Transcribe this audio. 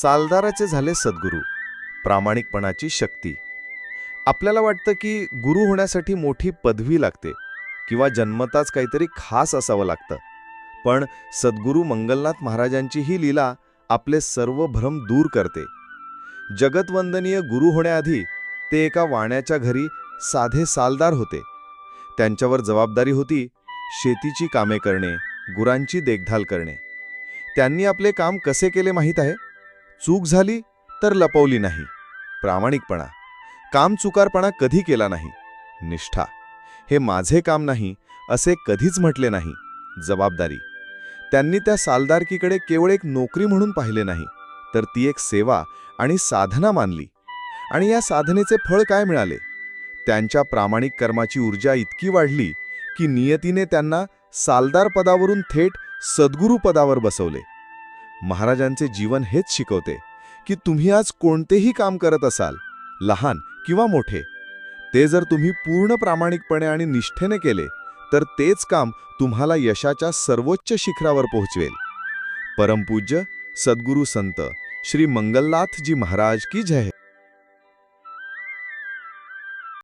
सालदाराचे झाले सद्गुरू प्रामाणिकपणाची शक्ती. आपल्याला वाटतं की गुरु होण्यासाठी मोठी पदवी लागते किंवा जन्मताच काहीतरी खास असावं लागतं. पण सद्गुरू मंगलनाथ महाराजांची ही लीला आपले सर्व भ्रम दूर करते. जगतवंदनीय गुरु होण्याआधी ते एका वाण्याच्या घरी साधे सालदार होते. त्यांच्यावर जबाबदारी होती शेतीची कामे करणे गुरांची देखभाल करणे. त्यांनी आपले काम कसे केले माहीत आहे? चूक झाली तर लपवली नाही. प्रामाणिकपणा. काम चुकारपणा कधी केला नाही. निष्ठा. हे माझे काम नाही असे कधीच म्हटले नाही. जबाबदारी. त्यांनी त्या सालदारकीकडे केवळ एक नोकरी म्हणून पाहिले नाही तर ती एक सेवा आणि साधना मानली. आणि या साधनेचे फळ काय मिळाले? त्यांच्या प्रामाणिक कर्माची ऊर्जा इतकी वाढली की नियतीने त्यांना सालदार पदावरून थेट सद्गुरू पदावर बसवले. महाराजांचे जीवन हेच शिकवते की तुम्ही आज कोणतेही काम करत असाल लहान किंवा मोठे ते जर तुम्ही पूर्ण प्रामाणिकपणे आणि निष्ठेने केले तर तेच काम तुम्हाला यशाच्या सर्वोच्च शिखरावर पोहोचवेल. परमपूज्य सद्गुरू संत श्री मंगलनाथजी महाराज की जय.